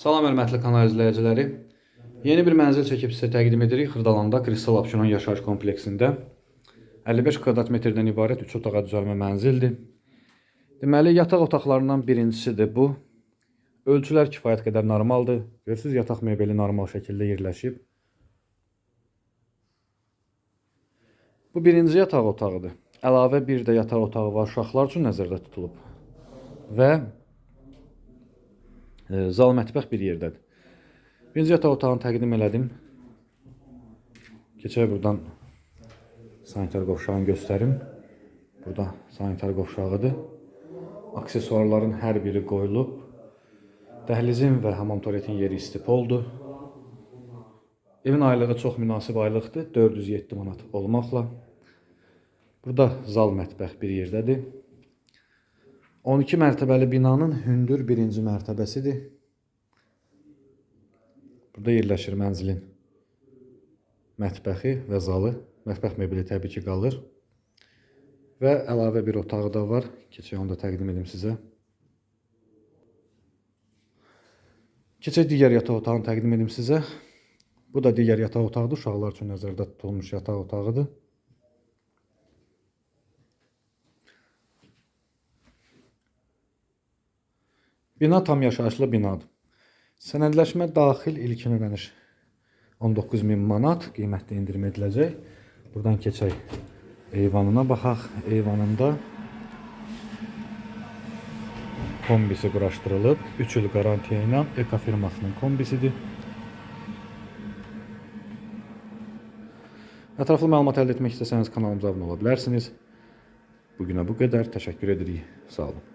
Salam hörmətli kanal izləyiciləri. Yeni bir mənzil çəkib sizə təqdim edirik Xırdalanda Kristal Abşeron yaşayış kompleksində. 55 kvadrat metrdən ibarət 3 otağa düzəlmə mənzildir. Deməli, yataq otaqlarından birincisidir bu. Ölçülər kifayət qədər normaldır. Görürsüz, yataq mebeli normal şəkildə yerləşib. Bu birinci yataq otağıdır. Əlavə bir də yataq otağı var uşaqlar üçün nəzərdə tutulub. Və zal mətbəx bir yerdədir. Birinci yataq otağını təqdim elədim. Keçək buradan sanitar qovşağını göstərim. Burada sanitar qovşağıdır. Aksesuarların hər biri qoyulub. Dəhlizin və hamam tualetin yeri istipoldur. Evin aylığı çox münasib aylıqdır. 407 manat olmaqla. Burada zal mətbəx bir yerdədir. 12 mərtəbəli binanın hündür birinci mərtəbəsidir. Burada yerləşir mənzilin mətbəxi və zalı. Mətbəx mebeli təbii ki qalır. Və əlavə bir otağı da var. Keçək onu da təqdim edim sizə. Keçək digər yataq otağını təqdim edim sizə. Bu da digər yataq otağıdır. Uşaqlar üçün nəzərdə tutulmuş yataq otağıdır. Bina tam yaşayışlı binadır. Sənədləşmə daxil ilkin ödəniş 19 min manat qiymətli endirim ediləcək. Buradan keçək eyvanına baxaq. Eyvanında kombisi quraşdırılıb. 3 il qarantiya ilə Eka firmasının kombisidir. Ətraflı məlumat əldə etmək istəsəniz kanalımıza abunə ola bilərsiniz. Bugünə bu qədər. Təşəkkür edirik. Sağ olun.